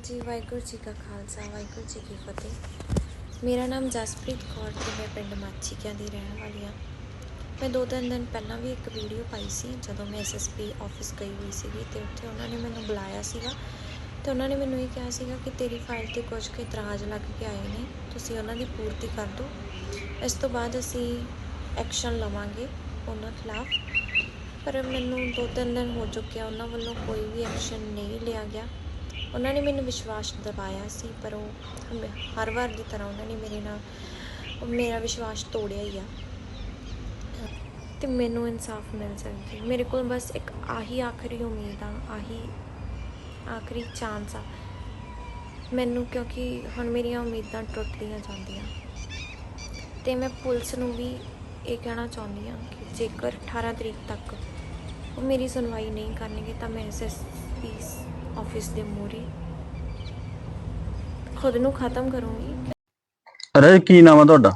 ਜੀ, ਵਾਹਿਗੁਰੂ ਜੀ ਕਾ ਖਾਲਸਾ, ਵਾਹਿਗੁਰੂ ਜੀ ਕੀ ਫਤਿਹ। ਮੇਰਾ ਨਾਮ ਜਸਪ੍ਰੀਤ ਕੌਰ ਤੇ ਮੈਂ ਪਿੰਡ ਮਾਛੀਕਿਆਂ ਦੀ ਰਹਿਣ ਵਾਲੀ ਹਾਂ। ਮੈਂ ਦੋ ਤਿੰਨ ਦਿਨ ਪਹਿਲਾਂ ਵੀ ਇੱਕ ਵੀਡੀਓ ਪਾਈ ਸੀ, ਜਦੋਂ ਮੈਂ ਐਸਐਸਪੀ ਆਫਿਸ ਗਈ ਹੋਈ ਸੀਗੀ ਤੇ ਉੱਥੇ ਉਹਨਾਂ ਨੇ ਮੈਨੂੰ ਬੁਲਾਇਆ ਸੀਗਾ ਤੇ ਉਹਨਾਂ ਨੇ ਮੈਨੂੰ ਇਹ ਕਿਹਾ ਸੀਗਾ ਕਿ ਤੇਰੀ ਫਾਈਲ ਤੇ ਕੁਝ ਕੁ ਇਤਰਾਜ਼ ਲੱਗ ਕੇ ਆਏ ਨੇ, ਤੁਸੀਂ ਉਹਨਾਂ ਦੀ ਪੂਰਤੀ ਕਰ ਦਿਓ। ਇਸ ਤੋਂ ਬਾਅਦ ਅਸੀਂ ਐਕਸ਼ਨ ਲਵਾਂਗੇ ਉਹਨਾਂ ਖਿਲਾਫ। ਪਰ ਮੈਨੂੰ ਦੋ ਤਿੰਨ ਦਿਨ ਹੋ ਚੁੱਕੇ ਆ, ਉਹਨਾਂ ਵੱਲੋਂ ਕੋਈ ਵੀ ਐਕਸ਼ਨ ਨਹੀਂ ਲਿਆ ਗਿਆ। ਉਹਨਾਂ ਨੇ ਮੈਨੂੰ ਵਿਸ਼ਵਾਸ ਦਿਵਾਇਆ ਸੀ, ਪਰ ਉਹ ਹਰ ਵਾਰ ਦੀ ਤਰ੍ਹਾਂ ਉਹਨਾਂ ਨੇ ਮੇਰੇ ਨਾਲ ਮੇਰਾ ਵਿਸ਼ਵਾਸ ਤੋੜਿਆ ਹੀ ਆ। ਤੇ ਮੈਨੂੰ ਇਨਸਾਫ ਮਿਲ ਜਾਵੇ ਮੇਰੇ ਕੋਲ ਬਸ ਇੱਕ ਆਹੀ ਆਖਰੀ ਉਮੀਦ ਆ, ਆਹੀ ਆਖਰੀ ਚਾਂਸ ਆ। ਮੈਨੂੰ ਕਿਉਂਕਿ ਹੁਣ ਮੇਰੀਆਂ ਉਮੀਦਾਂ ਟੁੱਟਦੀਆਂ ਜਾਂਦੀਆਂ। ਤੇ ਮੈਂ ਪੁਲਿਸ ਨੂੰ ਵੀ ਇਹ ਕਹਿਣਾ ਚਾਹੁੰਦੀ ਹਾਂ ਕਿ ਜੇਕਰ 18 ਤਰੀਕ ਤੱਕ ਉਹ ਮੇਰੀ ਸੁਣਵਾਈ ਨਹੀਂ ਕਰਨਗੇ, ਤਾਂ ਮੈਂ ਐਸਐਸਪੀ ਆਫਿਸ ਦੇ ਮੂਹਰੇ। ਖੁਦ ਨੂੰ ਖਤਮ ਕਰੂੰਗੀ। ਰੇ ਕੀ ਨਾਮ ਆ ਤੁਹਾਡਾ?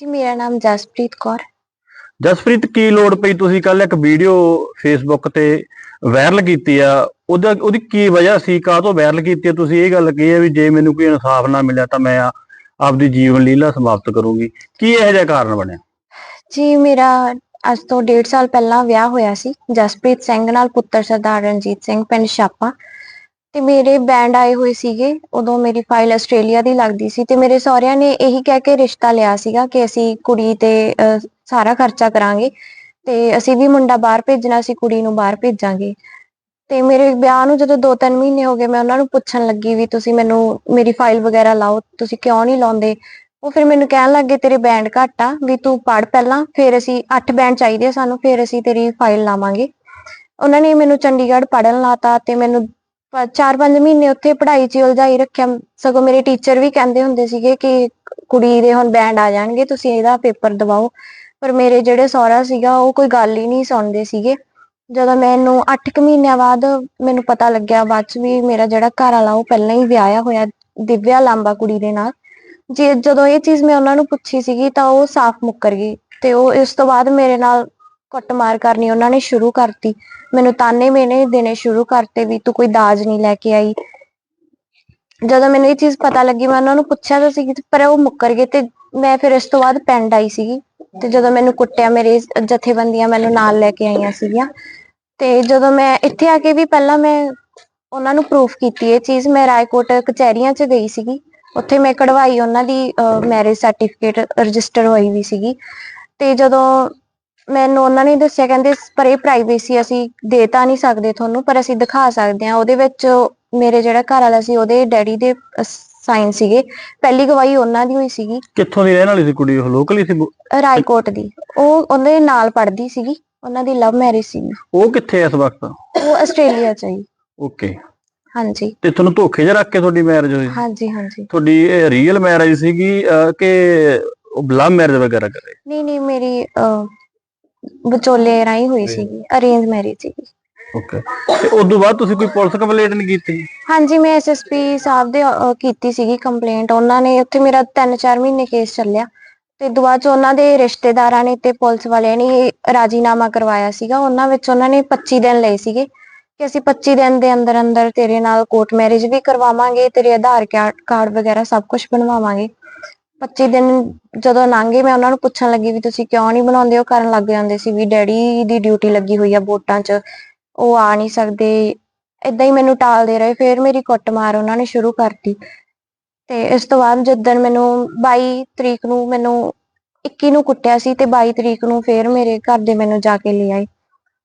ਜੀ ਮੇਰਾ ਨਾਮ ਜਸਪ੍ਰੀਤ ਕੌਰ। ਜਸਪ੍ਰੀਤ ਕੀ ਲੋੜ ਪਈ? ਤੁਸੀਂ ਕੱਲ ਇੱਕ ਵੀਡੀਓ ਫੇਸਬੁੱਕ ਤੇ ਵਾਇਰਲ ਕੀਤੀ ਆ। ਉਹਦਾ ਉਹਦੀ ਕੀ ਵਜ੍ਹਾ ਸੀ? ਕਾਹ ਤੋਂ ਵਾਇਰਲ ਕੀਤੀ ਆ? ਤੁਸੀਂ ਇਹ ਗੱਲ ਕਹੀ ਆ ਵੀ ਜੇ ਮੈਨੂੰ ਕੋਈ ਇਨਸਾਫ ਨਾ ਮਿਲਿਆ ਤਾਂ ਮੈਂ ਆਪਦੀ ਜੀਵਨ ਲੀਲਾ ਸਮਾਪਤ ਕਰੂੰਗੀ। ਕੀ ਇਹੋ ਜਿਹਾ ਕਾਰਨ ਬਣਿਆ? ਜੀ ਮੇਰਾ ਅੱਜ ਤੋਂ 1.5 ਸਾਲ ਪਹਿਲਾਂ ਵਿਆਹ ਹੋਇਆ ਸੀ। ਜਸਪ੍ਰੀਤ ਸਿੰਘ ਨਾਲ ਪੁੱਤਰ ਸਰਦਾਰ ਰਣਜੀਤ ਸਿੰਘ ਪਿੰਡ ਛਾਪਾ। ਤੇ ਮੇਰੇ ਬੈਂਡ ਆਏ ਹੋਏ ਸੀਗੇ ਉਦੋਂ ਮੇਰੀ ਫਾਈਲ ਆਸਟ੍ਰੇਲੀਆ ਦੀ ਲੱਗਦੀ ਸੀ ਤੇ ਮੇਰੇ ਸਹੁਰਿਆਂ ਨੇ ਇਹੀ ਕਹਿ ਕੇ ਰਿਸ਼ਤਾ ਲਿਆ ਸੀਗਾ ਕਿ ਅਸੀਂ ਕੁੜੀ ਤੇ ਅਹ, ਸਾਰਾ ਖਰਚਾ ਕਰਾਂਗੇ ਤੇ ਅਸੀਂ ਵੀ ਮੁੰਡਾ ਬਾਹਰ ਭੇਜਣਾ ਸੀ ਕੁੜੀ ਨੂੰ ਬਾਹਰ ਭੇਜਾਂਗੇ। ਤੇ ਮੇਰੇ ਵਿਆਹ ਨੂੰ ਜਦੋਂ 2-3 ਮਹੀਨੇ ਹੋ ਗਏ ਮੈਂ ਉਹਨਾਂ ਨੂੰ ਪੁੱਛਣ ਲੱਗੀ ਵੀ ਤੁਸੀਂ ਮੈਨੂੰ ਮੇਰੀ ਫਾਈਲ ਵਗੈਰਾ ਲਾਓ ਤੁਸੀਂ ਕਿਉਂ ਨਹੀਂ ਲਾਉਂਦੇ? ਉਹ ਫਿਰ ਮੈਨੂੰ ਕਹਿਣ ਲੱਗੇ ਤੇਰੇ ਬੈਂਡ ਘੱਟ ਆ ਵੀ ਤੂੰ ਪੜ ਪਹਿਲਾਂ ਫਿਰ ਅਸੀਂ 8 ਬੈਂਡ ਚਾਹੀਦੇ ਆ ਸਾਨੂੰ ਫਿਰ ਅਸੀਂ ਤੇਰੀ ਫਾਈਲ ਲਾਵਾਂਗੇ। ਉਹਨਾਂ ਨੇ ਮੈਨੂੰ ਚੰਡੀਗੜ੍ਹ ਪੜਨ ਲਾਤਾ ਤੇ ਮੈਨੂੰ 4-5 ਮਹੀਨੇ ਉੱਥੇ ਪੜ੍ਹਾਈ 'ਚ ਹੀ ਉਲਝਾਈ ਰੱਖਿਆ। ਸਗੋਂ ਮੇਰੇ ਟੀਚਰ ਵੀ ਕਹਿੰਦੇ ਹੁੰਦੇ ਸੀਗੇ ਕਿ ਕੁੜੀ ਦੇ ਹੁਣ ਬੈਂਡ ਆ ਜਾਣਗੇ, ਤੁਸੀਂ ਇਹਦਾ ਪੇਪਰ ਦਵਾਓ। ਪਰ ਮੇਰੇ ਜਿਹੜੇ ਸਹੁਰਾ ਸੀਗਾ, ਉਹ ਕੋਈ ਗੱਲ ਹੀ ਨਹੀਂ ਸੁਣਦੇ ਸੀਗੇ। ਜਦੋਂ ਮੈਨੂੰ 8 ਕੁ ਮਹੀਨਿਆਂ ਬਾਅਦ ਮੈਨੂੰ ਪਤਾ ਲੱਗਿਆ, ਬਾਅਦ ਚ ਵੀ ਮੇਰਾ ਜਿਹੜਾ ਘਰ ਵਾਲਾ, ਉਹ ਪਹਿਲਾਂ ਹੀ ਵਿਆਹਿਆ ਹੋਇਆ, ਦਿਵਿਆ ਲਾਂਬਾ ਕੁੜੀ ਦੇ ਨਾਲ। ਜੇ ਜਦੋਂ ਇਹ ਚੀਜ਼ ਮੈਂ ਉਹਨਾਂ ਨੂੰ ਪੁੱਛੀ ਸੀਗੀ, ਤਾਂ ਉਹ ਸਾਫ਼ ਮੁੱਕਰ ਗਈ। ਤੇ ਉਹ ਇਸ ਤੋਂ ਬਾਅਦ ਮੇਰੇ ਨਾਲ ਕੁੱਟਮਾਰ ਕਰਨੀ ਉਹਨਾਂ ਨੇ ਸ਼ੁਰੂ ਕਰਤੀ। ਮੈਨੂੰ ਤਾਨੇ ਮੇਨੇ ਦੇਣੇ ਸ਼ੁਰੂ ਕਰਤੇ ਵੀ ਤੂੰ ਕੋਈ ਦਾਜ ਨਹੀਂ ਲੈ ਕੇ ਆਈ। ਜਦੋਂ ਮੈਨੂੰ ਇਹ ਚੀਜ਼ ਪਤਾ ਲੱਗੀ, ਮੈਂ ਉਹਨਾਂ ਨੂੰ ਪੁੱਛਿਆ ਤਾਂ ਸੀ ਪਰ ਉਹ ਮੁੱਕਰ ਗਏ ਤੇ ਮੈਂ ਫਿਰ ਇਸ ਤੋਂ ਬਾਅਦ ਪਿੰਡ ਆਈ ਸੀਗੀ। ਤੇ ਜਦੋਂ ਮੈਨੂੰ ਕੁੱਟਿਆ ਮੇਰੇ ਜਥੇਬੰਦੀਆਂ ਮੈਨੂੰ ਨਾਲ ਲੈ ਕੇ ਆਈਆਂ ਸੀਗੀਆਂ। ਤੇ ਜਦੋਂ ਮੈਂ ਇੱਥੇ ਆ ਕੇ ਵੀ ਪਹਿਲਾਂ ਮੈਂ ਉਹਨਾਂ ਨੂੰ ਪ੍ਰੂਫ ਕੀਤੀ ਇਹ ਚੀਜ਼, ਮੈਂ ਰਾਏਕੋਟ ਕਚਹਿਰੀਆਂ 'ਚ ਗਈ ਸੀਗੀ। ਉੱਥੇ ਮੈਂ ਕਢਵਾਈ ਉਹਨਾਂ ਦੀ ਮੈਰਿਜ ਸਰਟੀਫਿਕੇਟ ਰਜਿਸਟਰ ਹੋਈ ਵੀ ਸੀਗੀ। ਤੇ ਜਦੋਂ ਮੈਨੂੰ ਉਹਨਾਂ ਨੇ ਦੱਸਿਆ ਕਹਿੰਦੇ ਪਰ ਇਹ ਪ੍ਰਾਈਵੇਸੀ ਅਸੀਂ ਦੇ ਤਾਂ ਨਹੀਂ ਸਕਦੇ ਤੁਹਾਨੂੰ ਪਰ ਅਸੀਂ ਦਿਖਾ ਸਕਦੇ ਹਾਂ। ਉਹਦੇ ਵਿੱਚ ਮੇਰੇ ਜਿਹੜਾ ਘਰ ਵਾਲਾ ਸੀ ਉਹਦੇ ਡੈਡੀ ਦੇ ਸਾਈਨ ਸੀਗੇ। ਪਹਿਲੀ ਗਵਾਹੀ ਉਹਨਾਂ ਦੀ ਹੋਈ ਸੀਗੀ। ਕਿੱਥੋਂ ਦੀ ਰਹਿਣ ਵਾਲੀ ਸੀ ਕੁੜੀ? ਉਹ ਲੋਕਲ ਹੀ ਸੀ? ਰਾਏਕੋਟ ਦੀ। ਉਹ ਉਹਦੇ ਨਾਲ ਪੜ੍ਹਦੀ ਸੀਗੀ। ਉਹਨਾਂ ਦੀ ਲਵ ਮੈਰਿਜ ਸੀ ਉਹ ਕਿੱਥੇ ਐ ਇਸ ਵਕਤ? ਉਹ ਆਸਟ੍ਰੇਲੀਆ ਚ ਹੀ ਓਕੇ ਹਾਂਜੀ। ਤੇ ਤੁਹਾਨੂੰ ਧੋਖੇ 'ਚ ਰੱਖ ਕੇ ਤੁਹਾਡੀ ਮੈਰਿਜ ਹੋਈ? ਹਾਂਜੀ ਹਾਂਜੀ। ਤੁਹਾਡੀ ਇਹ ਰੀਅਲ ਮੈਰਿਜ ਸੀਗੀ ਕਿ ਉਹ ਲਵ ਮੈਰਿਜ ਵਗੈਰਾ ਕਰੇ? ਨਹੀਂ ਨਹੀਂ ਮੇਰੀ ਵਿਚੋਲੇ ਰਾਹੀਂ ਹੋਈ ਸੀਗੀ ਅਰੇਂਜ ਮੈਰਿਜ ਸੀਗੀ। ਓਕੇ ਤੇ ਉਸ ਤੋਂ ਬਾਅਦ ਤੁਸੀਂ ਕੋਈ ਪੁਲਿਸ ਕੰਪਲੇਂਟ ਨਹੀਂ ਕੀਤੀ? ਹਾਂਜੀ ਮੈਂ ਐਸਐਸਪੀ ਸਾਹਿਬ ਦੇ ਅਹ, ਕੀਤੀ ਸੀਗੀ ਕੰਪਲੇਂਟ ਉਹਨਾਂ ਨੇ ਉੱਥੇ ਮੇਰਾ 3-4 ਮਹੀਨੇ ਕੇਸ ਚੱਲਿਆ। ਤੇ ਦੁਆ ਚ ਉਹਨਾਂ ਦੇ ਰਿਸ਼ਤੇਦਾਰਾਂ ਨੇ ਤੇ ਪੁਲਿਸ ਵਾਲਿਆਂ ਨੇ ਰਾਜੀਨਾਮਾ ਕਰਵਾਇਆ ਸੀਗਾ। ਉਹਨਾਂ ਵਿੱਚ ਉਹਨਾਂ ਨੇ 25 ਦਿਨ ਲਏ ਸੀਗੇ ਕਿ ਅਸੀਂ 25 ਦਿਨ ਦੇ ਅੰਦਰ ਅੰਦਰ ਤੇਰੇ ਨਾਲ ਕੋਰਟ ਮੈਰਿਜ ਵੀ ਕਰਵਾਵਾਂਗੇ ਤੇਰੇ ਆਧਾਰ ਕਾ- ਕਾਰਡ ਵਗੈਰਾ ਸਭ ਕੁਝ ਬਣਵਾਵਾਂਗੇ। 25 ਦਿਨ ਜਦੋਂ ਲੰਘੇ ਮੈਂ ਉਹਨਾਂ ਨੂੰ ਪੁੱਛਣ ਲੱਗੀ ਵੀ ਤੁਸੀਂ ਕਿਉਂ ਨਹੀਂ ਬਣਾਉਂਦੇ? ਉਹ ਕਰਨ ਲੱਗ ਜਾਂਦੇ ਸੀ ਵੀ ਡੈਡੀ ਦੀ ਡਿਊਟੀ ਲੱਗੀ ਹੋਈ ਆ ਵੋਟਾਂ 'ਚ। ਉਹ ਆ ਨਹੀਂ ਸਕਦੇ। ਇਦਾਂ ਹੀ ਮੈਨੂੰ ਟਾਲਦੇ ਰਹੇ। ਫਿਰ ਮੇਰੀ ਕੁੱਟਮਾਰ ਉਹਨਾਂ ਨੇ ਸ਼ੁਰੂ ਕਰਤੀ। ਤੇ ਇਸ ਤੋਂ ਬਾਅਦ ਜਦੋਂ ਮੈਨੂੰ 22 ਤਰੀਕ ਨੂੰ ਮੈਨੂੰ 21 ਨੂੰ ਕੁੱਟਿਆ ਸੀ ਤੇ 22 ਤਰੀਕ ਨੂੰ ਫਿਰ ਮੇਰੇ ਘਰ ਦੇ ਮੈਨੂੰ ਜਾ ਕੇ ਲੈ ਆਏ।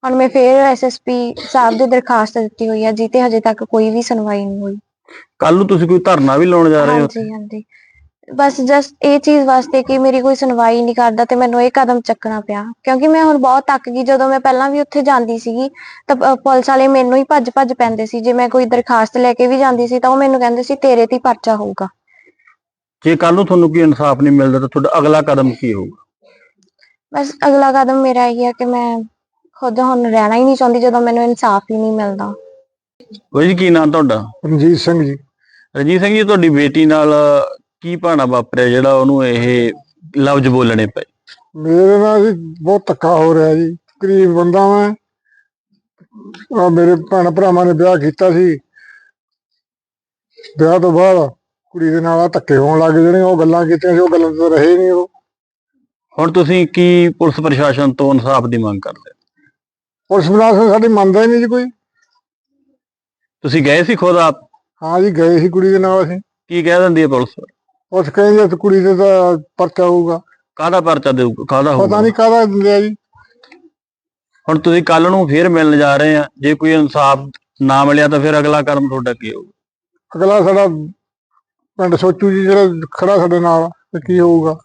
ਹੁਣ ਮੈਂ ਫਿਰ ਐਸਐਸਪੀ ਸਾਹਿਬ ਦੇ ਦਰਖਾਸਤ ਦਿੱਤੀ ਹੋਈ ਆ ਜਿੱਤੇ ਹਜੇ ਤੱਕ ਕੋਈ ਵੀ ਸੁਣਵਾਈ ਨਹੀਂ ਹੋਈ। ਕੱਲ ਨੂੰ ਤੁਸੀਂ ਕੋਈ ਧਰਨਾ ਵੀ ਲਾਉਣ ਜਾ ਰਹੇ ਹੋ? ਹਾਂਜੀ ਹਾਂਜੀ। ਬਸ ਜਸਟ ਇਹ ਚੀਜ਼ ਵਾਸਤੇ ਕਿ ਮੇਰੀ ਕੋਈ ਸੁਣਵਾਈ ਨਹੀਂ ਕਰਦਾ ਤੇ ਮੈਨੂੰ ਇਹ ਕਦਮ ਚੱਕਣਾ ਪਿਆ। ਕਿਉਂਕਿ ਮੈਂ ਹੁਣ ਬਹੁਤ ਥੱਕ ਗਈ। ਜਦੋਂ ਮੈਂ ਪਹਿਲਾਂ ਵੀ ਉੱਥੇ ਜਾਂਦੀ ਸੀਗੀ ਤਾਂ ਪ- ਪੁਲਿਸ ਵਾਲੇ ਮੈਨੂੰ ਹੀ ਭੱਜ ਭੱਜ ਪੈਂਦੇ ਸੀ। ਜੇ ਮੈਂ ਕੋਈ ਦਰਖਾਸਤ ਲੈ ਕੇ ਵੀ ਜਾਂਦੀ ਸੀ ਤਾਂ ਉਹ ਮੈਨੂੰ ਕਹਿੰਦੇ ਸੀ ਤੇਰੇ ਤੇ ਹੀ ਪਰਚਾ ਹੋਊਗਾ। ਜੇ ਕੱਲ ਨੂੰ ਤੁਹਾਨੂੰ ਕੋਈ ਇਨਸਾਫ ਨਹੀਂ ਮਿਲਦਾ ਤਾਂ ਤੁਹਾਡਾ ਅਗਲਾ ਕਦਮ ਕੀ ਹੋਊਗਾ? ਬਸ ਅਗਲਾ ਕਦਮ ਮੇਰਾ ਇਹ ਹੈ ਕਿ ਮੈਂ ਖੁਦ ਹੁਣ ਰਹਿਣਾ ਹੀ ਨਹੀਂ ਚਾਹੁੰਦੀ ਜਦੋਂ ਮੈਨੂੰ ਇਨਸਾਫ ਹੀ ਨਹੀਂ ਮਿਲਦਾ। ਬਾਈ ਜੀ ਕੀ ਨਾਮ ਤੁਹਾਡਾ? ਰਣਜੀਤ ਸਿੰਘ ਜੀ। ਰਜੀਤ ਸਿੰਘ ਜੀ ਤੁਹਾਡੀ ਬੇਟੀ ਨਾਲ ਕੀ ਭਾਣਾ ਵਾਪਰਿਆ ਜਿਹੜਾ ਉਹਨੂੰ ਇਹ ਲਫ਼ਜ਼ ਬੋਲਣੇ ਪਏ? ਮੇਰੇ ਨਾਲ ਜੀ ਬਹੁਤ ਧੱਕਾ ਹੋ ਰਿਹਾ ਜੀ। ਗਰੀਬ ਬੰਦਾ ਮੈਂ। ਆ ਮੇਰੇ ਭੈਣ ਭਰਾਵਾਂ ਨੇ ਵਿਆਹ ਕੀਤਾ ਸੀ। ਵਿਆਹ ਤੋਂ ਬਾਅਦ ਕੁੜੀ ਦੇ ਨਾਲ ਆਹ ਧੱਕੇ ਹੋਣ ਲੱਗ ਜਿਹੜੇ ਉਹ ਗੱਲਾਂ ਕੀਤੀਆਂ ਸੀ ਉਹ ਗੱਲਾਂ ਤੋਂ ਰਹੇ ਨਹੀਂ ਉਹ। ਹੁਣ ਤੁਸੀਂ ਕੀ ਪੁਲਿਸ ਪ੍ਰਸ਼ਾਸਨ ਤੋਂ ਇਨਸਾਫ ਦੀ ਮੰਗ ਕਰਦੇ? ਹੋ? ਪੁਲਿਸ ਪ੍ਰਸ਼ਾਸਨ ਸਾਡੀ ਮੰਨਦਾ ਹੀ ਨਹੀਂ ਜੀ ਕੋਈ। ਤੁਸੀਂ ਗਏ ਸੀ ਖੁਦ ਆਪ? ਹਾਂ ਜੀ ਗਏ ਸੀ ਕੁੜੀ ਦੇ ਨਾਲ ਅਸੀਂ। ਕੀ ਕਹਿ ਦਿੰਦੀ ਹੈ ਪੁਲਿਸ? ਉਸ ਕਹਿੰਦੇ ਇਸ ਕੁੜੀ ਦੇ ਤਾਂ ਪਰਚਾ ਹੋਊਗਾ। ਕਾਹਦਾ ਪਰਚਾ ਦੇਊਗਾ ਕਾਹਦਾ ਪਤਾ ਹੋਊਗਾ ਨਹੀਂ ਕਾਹਦਾ ਦਿੰਦੇ ਆ ਜੀ। ਹੁਣ ਤੁਸੀਂ ਕੱਲ ਨੂੰ ਫੇਰ ਮਿਲਣ ਜਾ ਰਹੇ ਆ ਜੇ ਕੋਈ ਇਨਸਾਫ ਨਾ ਮਿਲਿਆ ਤਾਂ ਫਿਰ ਅਗਲਾ ਕਦਮ ਤੁਹਾਡਾ ਕੀ ਹੋਊਗਾ? ਅਗਲਾ ਸਾਡਾ ਪਿੰਡ ਸੋਚੂ ਜੀ ਜਿਹੜਾ ਖੜਾ ਸਾਡੇ ਨਾਲ ਤੇ ਕੀ ਹੋਊਗਾ।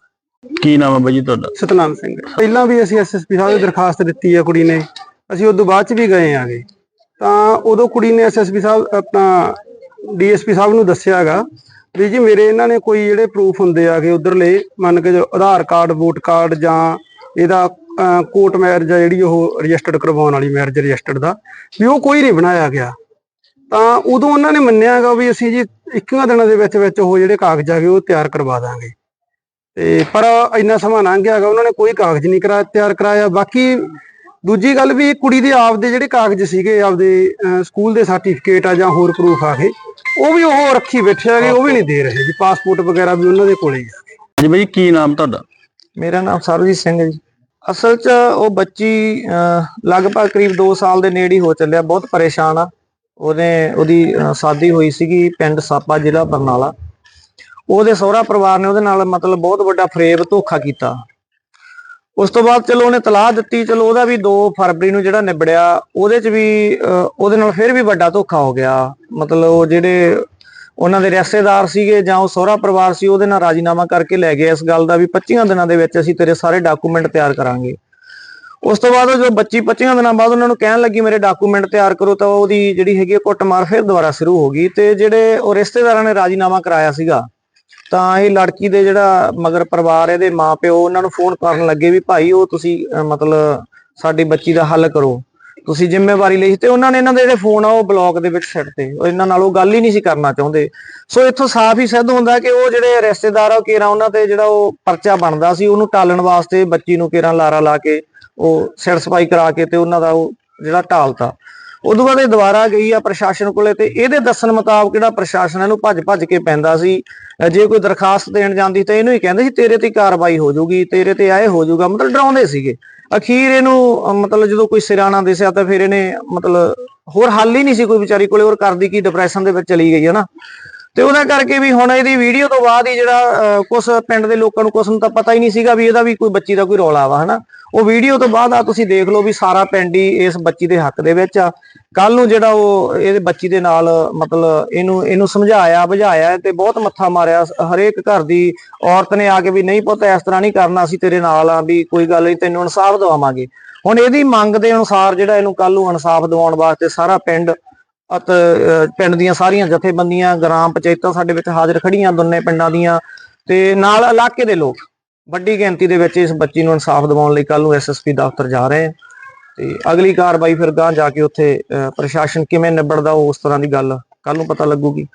ਕੀ ਨਾਮ ਹੈ ਬਾਈ ਜੀ ਤੁਹਾਡਾ? ਸਤਨਾਮ ਸਿੰਘ। ਪਹਿਲਾਂ ਵੀ ਅਸੀਂ ਐਸਐਸਪੀ ਸਾਹਿਬ ਨੂੰ ਦਰਖਾਸਤ ਦਿੱਤੀ ਆ ਕੁੜੀ ਨੇ। ਅਸੀਂ ਉਦੋਂ ਬਾਅਦ ਚ ਵੀ ਗਏ ਆਗੇ। ਤਾਂ ਉਦੋਂ ਕੁੜੀ ਨੇ ਐਸਐਸਪੀ ਸਾਹਿਬ ਆਪਣਾ ਡੀਐਸਪੀ ਸਾਹਿਬ ਨੂੰ ਦੱਸਿਆਗਾ ਵੀ ਜੀ ਮੇਰੇ ਇਹਨਾਂ ਨੇ ਕੋਈ ਜਿਹੜੇ ਪ੍ਰੂਫ ਹੁੰਦੇ ਆਗੇ ਉਧਰਲੇ, ਮੰਨ ਕੇ ਜੋ ਆਧਾਰ ਕਾਰਡ ਵੋਟ ਕਾਰਡ ਜਾਂ ਇਹਦਾ ਕੋਰਟ ਮੈਰਿਜ ਆ ਜਿਹੜੀ ਉਹ ਰਜਿਸਟਰਡ ਕਰਵਾਉਣ ਵਾਲੀ ਮੈਰਿਜ ਰਜਿਸਟਰਡ ਦਾ, ਵੀ ਉਹ ਕੋਈ ਨਹੀਂ ਬਣਾਇਆ ਗਿਆ। ਤਾਂ ਉਦੋਂ ਉਹਨਾਂ ਨੇ ਮੰਨਿਆਗਾ ਵੀ ਅਸੀਂ ਜੀ 21 ਦਿਨਾਂ ਦੇ ਵਿੱਚ ਵਿੱਚ ਉਹ ਜਿਹੜੇ ਕਾਗਜ਼ ਆਗੇ ਉਹ ਤਿਆਰ ਕਰਵਾ ਦਾਂਗੇ। ਤੇ ਪਰ ਇੰਨਾ ਸਮਾਂ ਲੰਘ ਗਿਆ ਹੈਗਾ, ਉਹਨਾਂ ਨੇ ਕੋਈ ਕਾਗਜ਼ ਨਹੀਂ ਕਰਾ ਤਿਆਰ ਕਰਾਇਆ। ਬਾਕੀ ਦੂਜੀ ਗੱਲ ਵੀ ਕੁੜੀ ਦੇ ਆਪਦੇ ਜਿਹੜੇ ਕਾਗਜ਼ ਸੀਗੇ ਆਪਦੇ ਸਕੂਲ ਦੇ ਸਰਟੀਫਿਕੇਟ ਆ ਜਾਂ ਹੋਰ ਪ੍ਰੂਫ ਆ ਗਏ ਉਹ ਵੀ ਉਹ ਰੱਖੀ ਬੈਠੇ ਹੈਗੇ ਉਹ ਵੀ ਨਹੀਂ ਦੇ ਰਹੇ ਜੀ ਪਾਸਪੋਰਟ ਵਗੈਰਾ ਵੀ ਉਹਨਾਂ ਦੇ ਕੋਲੇ ਹੀ ਆ ਹਾਂਜੀ ਬਾਈ ਜੀ ਕੀ ਨਾਮ ਤੁਹਾਡਾ? ਮੇਰਾ ਨਾਮ ਸਰਜੀਤ ਸਿੰਘ ਹੈ ਜੀ। ਅਸਲ 'ਚ ਉਹ ਬੱਚੀ ਅਹ, ਲਗਭਗ ਕਰੀਬ 2 ਸਾਲ ਦੇ ਨੇੜੇ ਹੀ ਚੱਲਿਆ ਬਹੁਤ ਪਰੇਸ਼ਾਨ ਆ। ਉਹਨੇ ਉਹਦੀ ਸ਼ਾਦੀ ਹੋਈ ਸੀਗੀ ਪਿੰਡ ਸਾਪਾ ਜ਼ਿਲ੍ਹਾ ਬਰਨਾਲਾ। ਉਹਦੇ ਸਹੁਰਾ ਪਰਿਵਾਰ ਨੇ ਉਹਦੇ ਨਾਲ ਮਤਲਬ ਬਹੁਤ ਵੱਡਾ ਫਰੇਬ ਧੋਖਾ ਕੀਤਾ। ਉਸ ਤੋਂ ਬਾਅਦ ਚਲੋ ਉਹਨੇ ਤਲਾਹ ਦਿੱਤੀ, ਚਲੋ ਉਹਦਾ ਵੀ 2 ਫਰਵਰੀ ਨੂੰ ਜਿਹੜਾ ਨਿਬੜਿਆ, ਉਹਦੇ 'ਚ ਵੀ ਉਹਦੇ ਨਾਲ ਫਿਰ ਵੀ ਵੱਡਾ ਧੋਖਾ ਹੋ ਗਿਆ। ਮਤਲਬ ਉਹ ਜਿਹੜੇ ਉਹਨਾਂ ਦੇ ਰਿਸ਼ਤੇਦਾਰ ਸੀਗੇ ਜਾਂ ਉਹ ਸਹੁਰਾ ਪਰਿਵਾਰ ਸੀ, ਉਹਦੇ ਨਾਲ ਰਾਜੀਨਾਮਾ ਕਰਕੇ ਲੈ ਗਏ ਇਸ ਗੱਲ ਦਾ ਵੀ 25 ਦਿਨਾਂ ਦੇ ਵਿੱਚ ਅਸੀਂ ਤੇਰੇ ਸਾਰੇ ਡਾਕੂਮੈਂਟ ਤਿਆਰ ਕਰਾਂਗੇ। ਉਸ ਤੋਂ ਬਾਅਦ ਉਹ ਜੋ ਬੱਚੀ 25 ਦਿਨਾਂ ਬਾਅਦ ਉਹਨਾਂ ਨੂੰ ਕਹਿਣ ਲੱਗੀ, ਮੇਰੇ ਡਾਕੂਮੈਂਟ ਤਿਆਰ ਕਰੋ, ਤਾਂ ਉਹਦੀ ਜਿਹੜੀ ਹੈਗੀ ਆ ਕੁੱਟਮਾਰ ਫਿਰ ਦੁਬਾਰਾ ਸ਼ੁਰੂ ਹੋ ਗਈ ਤੇ ਜਿਹੜੇ ਉਹ ਰਿਸ਼ਤੇਦਾਰਾਂ ਨੇ ਰਾਜੀਨਾਮਾ ਕਰਾਇਆ ਸੀਗਾ। ਤਾਂ ਇਹ ਲੜਕੀ ਦੇ ਜਿਹੜਾ ਮਗਰ ਪਰਿਵਾਰ ਇਹਦੇ ਮਾਪਿਓ, ਉਹਨਾਂ ਨੂੰ ਫੋਨ ਕਰਨ ਲੱਗੇ ਵੀ ਭਾਈ ਉਹ ਤੁਸੀਂ ਮਤਲਬ ਸਾਡੀ ਬੱਚੀ ਦਾ ਹੱਲ ਕਰੋ। ਤੁਸੀਂ ਜ਼ਿੰਮੇਵਾਰੀ ਲਈ ਸੀ ਤੇ ਉਹਨਾਂ ਨੇ ਇਹਨਾਂ ਦੇ ਜਿਹੜੇ ਫੋਨ ਆ, ਉਹ ਬਲੌਕ ਦੇ ਵਿੱਚ ਸਿੱਟਤੇ ਤੇ। ਇਹਨਾਂ ਨਾਲ ਉਹ ਗੱਲ ਹੀ ਨਹੀਂ ਸੀ ਕਰਨਾ ਚਾਹੁੰਦੇ। ਸੋ ਇੱਥੋਂ ਸਾਫ਼ ਹੀ ਸਿੱਧ ਹੁੰਦਾ ਕਿ ਉਹ ਜਿਹੜੇ ਰਿਸ਼ਤੇਦਾਰ ਆ, ਉਹ ਕੇਰਾ ਉਹਨਾਂ ਤੇ ਜਿਹੜਾ ਉਹ ਪਰਚਾ ਬਣਦਾ ਸੀ, ਉਹਨੂੰ ਟਾਲਣ ਵਾਸਤੇ ਬੱਚੀ ਨੂੰ ਕੇਰਾ ਲਾਰਾ ਲਾ ਕੇ ਉਹ ਸਿਰ ਸਫ਼ਾਈ ਕਰਾ ਕੇ ਤੇ ਉਹਨਾਂ ਦਾ ਉਹ ਜਿਹੜਾ ਢਾਲਤਾ ਉਦੋਂ ਬਾਅਦ ਇਹ ਦੁਬਾਰਾ ਗਈ ਆ ਪ੍ਰਸ਼ਾਸਨ ਕੋਲੇ ਤੇ ਇਹਦੇ ਦੱਸਣ ਮੁਤਾਬਕ ਜਿਹੜਾ ਪ੍ਰਸ਼ਾਸਨ ਇਹਨੂੰ ਭੱਜ ਭੱਜ ਕੇ ਪੈਂਦਾ ਸੀ। ਜੇ ਕੋਈ ਦਰਖਾਸਤ ਦੇਣ ਜਾਂਦੀ ਤਾਂ ਇਹਨੂੰ ਹੀ ਕਹਿੰਦੇ ਸੀ, ਤੇਰੇ ਤੇ ਕਾਰਵਾਈ ਹੋ ਜਾਊਗੀ, ਤੇਰੇ ਤੇ ਆਏ ਹੋ ਜਾਊਗਾ। ਮਤਲਬ ਡਰਾਉਂਦੇ ਸੀਗੇ। ਅਖੀਰ ਇਹਨੂੰ ਮਤਲਬ ਜਦੋਂ ਕੋਈ ਸਿਰਾਣਾ ਦਿਸਿਆ ਤਾਂ ਫਿਰ ਇਹਨੇ ਮਤਲਬ ਹੋਰ ਹੱਲ ਹੀ ਨਹੀਂ ਸੀ ਕੋਈ ਵਿਚਾਰੀ ਕੋਲੇ, ਹੋਰ ਕਰਦੀ ਕੀ ਡਿਪਰੈਸ਼ਨ ਦੇ ਵਿੱਚ ਚਲੀ ਗਈ ਹੈ ਨਾ। ਤੇ ਉਹਨਾਂ ਕਰਕੇ ਵੀ ਹੁਣ ਇਹਦੀ ਵੀਡੀਓ ਤੋਂ ਬਾਅਦ ਹੀ ਜਿਹੜਾ ਕੁਝ ਪਿੰਡ ਦੇ ਲੋਕਾਂ ਨੂੰ ਕੁਛ ਨੂੰ ਤਾਂ ਪਤਾ ਹੀ ਨਹੀਂ ਸੀਗਾ ਵੀ ਇਹਦਾ ਵੀ ਕੋਈ ਬੱਚੀ ਦਾ ਕੋਈ ਰੌਲਾ ਵਾ, ਹਨਾ? ਉਹ ਵੀਡੀਓ ਤੋਂ ਬਾਅਦ ਆ ਤੁਸੀਂ ਦੇਖ ਲਓ ਵੀ ਸਾਰਾ ਪਿੰਡ ਹੀ ਇਸ ਬੱਚੀ ਦੇ ਹੱਕ ਦੇ ਵਿੱਚ ਆ। ਕੱਲ ਨੂੰ ਜਿਹੜਾ ਉਹ ਇਹਦੇ ਬੱਚੀ ਦੇ ਨਾਲ, ਮਤਲਬ ਇਹਨੂੰ ਇਹਨੂੰ ਸਮਝਾਇਆ, ਬੁਝਾਇਆ ਤੇ ਬਹੁਤ ਮੱਥਾ ਮਾਰਿਆ। ਹਰੇਕ ਘਰ ਦੀ ਔਰਤ ਨੇ ਆ ਕੇ ਵੀ, ਨਹੀਂ ਪੁੱਤ, ਇਸ ਤਰ੍ਹਾਂ ਨਹੀਂ ਕਰਨਾ, ਅਸੀਂ ਤੇਰੇ ਨਾਲ ਆ ਵੀ ਕੋਈ ਗੱਲ ਨਹੀਂ, ਤੈਨੂੰ ਇਨਸਾਫ ਦਵਾਵਾਂਗੇ। ਹੁਣ ਇਹਦੀ ਮੰਗ ਦੇ ਅਨੁਸਾਰ ਜਿਹੜਾ ਇਹਨੂੰ ਕੱਲ ਨੂੰ ਇਨਸਾਫ ਦਿਵਾਉਣ ਵਾਸਤੇ ਸਾਰਾ ਪਿੰਡ ਅਤੇ ਪਿੰਡ ਦੀਆਂ ਸਾਰੀਆਂ ਜਥੇਬੰਦੀਆਂ ਗ੍ਰਾਮ ਪੰਚਾਇਤਾਂ ਸਾਡੇ ਵਿੱਚ ਹਾਜ਼ਰ ਖੜੀਆਂ ਦੋਨੇ ਪਿੰਡਾਂ ਦੀਆਂ ਤੇ ਨਾਲ ਇਲਾਕੇ ਦੇ ਲੋਕ। ਵੱਡੀ ਗਿਣਤੀ ਦੇ ਵਿੱਚ ਇਸ ਬੱਚੀ ਨੂੰ ਇਨਸਾਫ ਦਿਵਾਉਣ ਲਈ ਕੱਲ ਨੂੰ ਐਸਐਸਪੀ ਦਫ਼ਤਰ ਜਾ ਰਹੇ ਆ ਤੇ ਅਗਲੀ ਕਾਰਵਾਈ ਫਿਰ ਗਾਂ ਜਾ ਕੇ ਉੱਥੇ ਅਹ, ਪ੍ਰਸ਼ਾਸਨ ਕਿਵੇਂ ਨਿਬੜਦਾ ਉਹ ਉਸ ਤਰ੍ਹਾਂ ਦੀ ਗੱਲ ਕੱਲ ਨੂੰ ਪਤਾ ਲੱਗੂਗੀ।